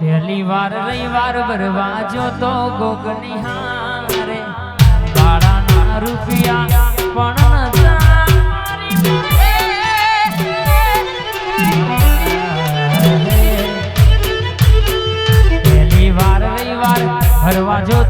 પહેલી વાર રવિવાર ભરવા જો તો ગોગની હારે ભાડાના રૂપિયા પણ નતા વાર ભરવા જો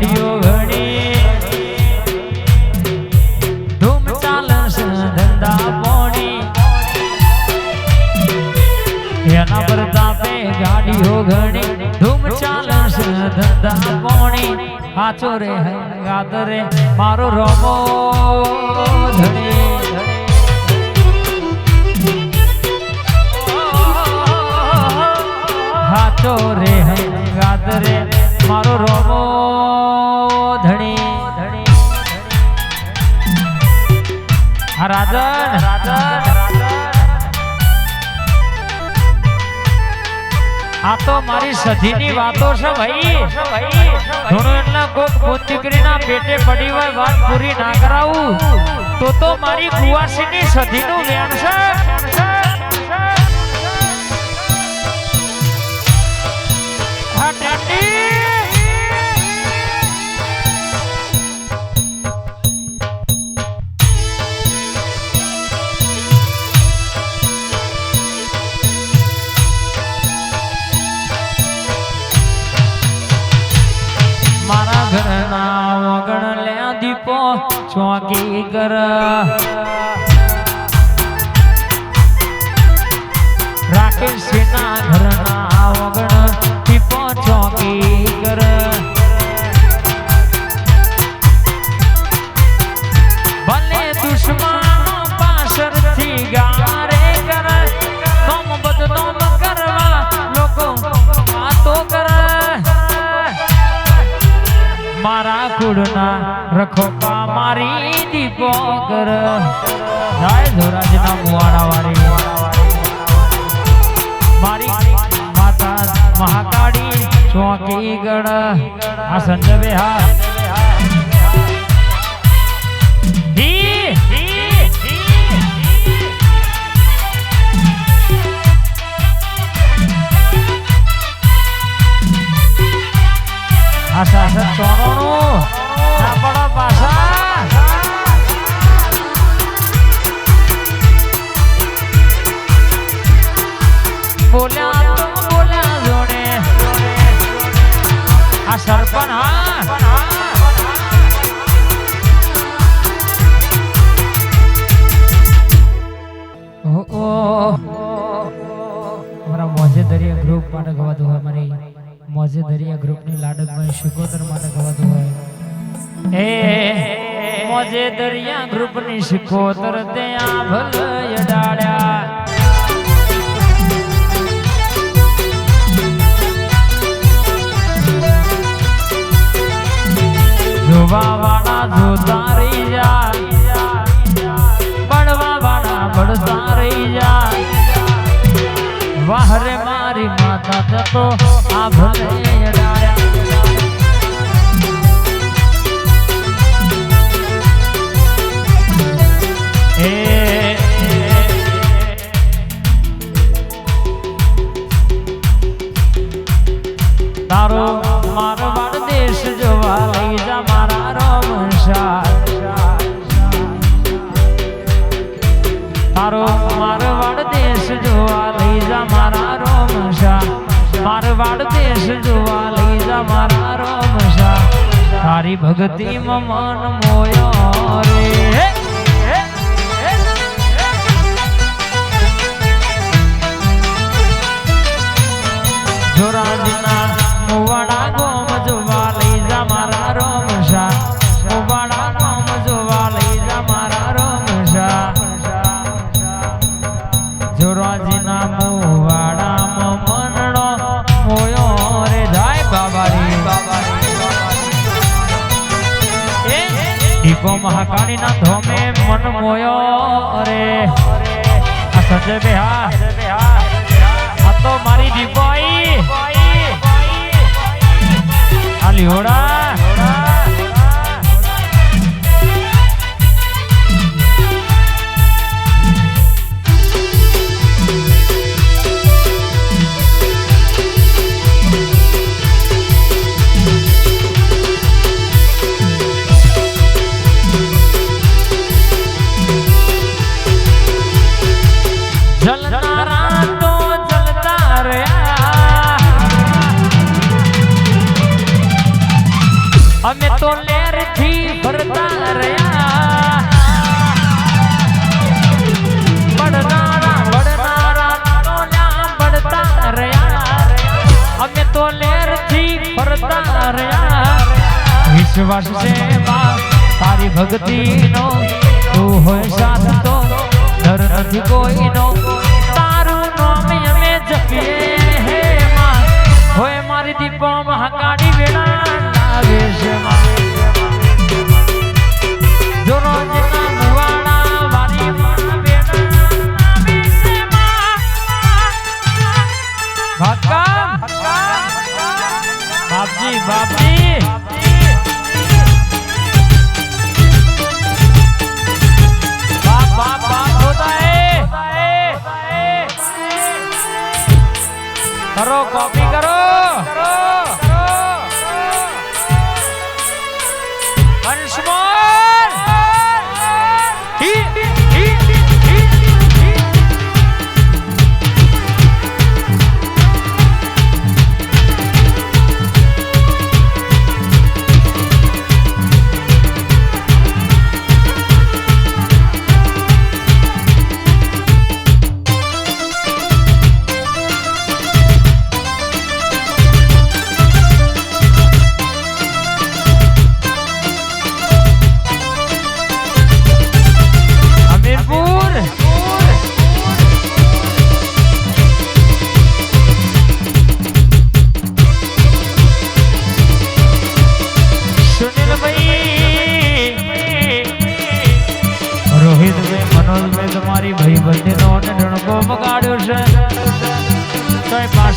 ગાડીઓ ઘડી ધૂમ ચાલશે, ધંધા પોણી એના પ્રતાપે ગાડીઓ ઘણી ધૂમ ચાલશે, ધંધા પોણી આચો રે ગાત રે મારો રોમો. આ તો મારી સધીની વાતો છે ભાઈ. ઘણો એટલા કોક બોન દીકરીના પેટે પડી હોય, વાત પૂરી ના કરાવું. તો તો મારી કુવાસીની સધીનું જ્ઞાન છે. ઘરના દીપો ચોકી કર રાકેશ ના મારા કુળના રખોપા મારી દીપો કર. જય ધોરાજના મુવાડા વાળી મારી માતા મહાકાળી ચોકી ગણ. આ સંજવે હા આ છે ચોરોણું ના પડો પાછા બોલ્યા મોજે દરિયા ગ્રુપ માટે ગવાતું અમારી મોજે દરિયા ગ્રુપની લાડકભાઈ શિકોતર માટે ગવાતું હોય. એ મોજે દરિયા ગ્રુપની શિકોતર ત્યાં ભલ ડાળ્યા જોવા વાળા જોતા રહી જાય પડવા વાળા પડતા રહી જાય વાહરે મારી માતા જતો આ ભલે તારો મારવાડ દેશ જોવા લઈ જા, મારા રોમશા તારો મારવાડ દેશ જોવા લઈ જા, મારા રોમશા મારવાડ દેશ જોવા લઈ જા, મારા રોમશા તારી ભક્તિ મન મોયો રે. જોરાજના મુવાડા ગોમ જોવા લઈ જા મારા રોમશા. મુવાડા ગોમ જોવા લઈ જા મારા રોમશા. જોરાજીના મુવાડામાં મનડો જાય બાબારી. દીપો મહાકાળીના ધોમે મન મોયો રે. સંજય બે હા આ તો મારી દીપાઈ. આ લીહોડા વિશ્વાસ છે તારી ભક્તિ નો તું હોય સાથ તો ડર નથી કોઈનો તારું નામ અમે જપીએ હે માં હોય મારી દીપો મહાકાળી વેળા લાગે છે માં બાપજી બાપજી. કરો કોપી કરો.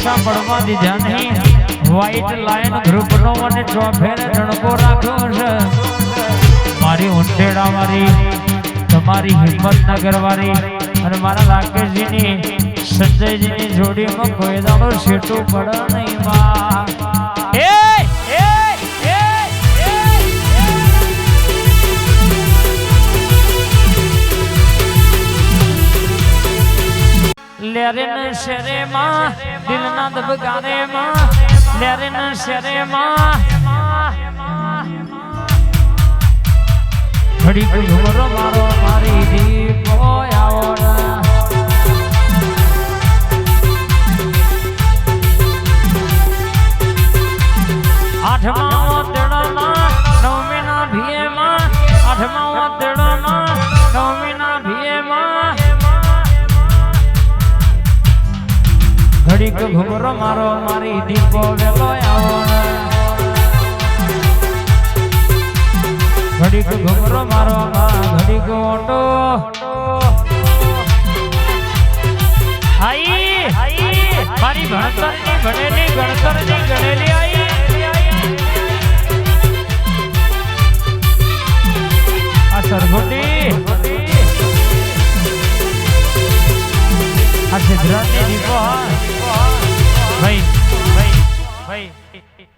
પડવા દીધા નહીં. વ્હાઈટ લાયન ગ્રુપનો મને ચોફેરે ડણકો રાખ્યો છે. મારી ઉંટેડા મારી તમારી હિંમતનગર વાળી અને મારા રાકેશજીની સંજયજીની જોડીમાં કોઈ દાડો શેટું પડે નહીં માં લેરેન શેરેમાં દિલના દબગારેમાં લેરેન શેરેમાં. ઘડી ઘડી ઘુમરો મારો મારી દીપો આવો ઘડીક ઘુમરો મારો, મારી દીપો વેલો આવો ઘડીક ઘુમરો મારો ઘડીક ઓટો. આઈ મારી ભણતરની દીપો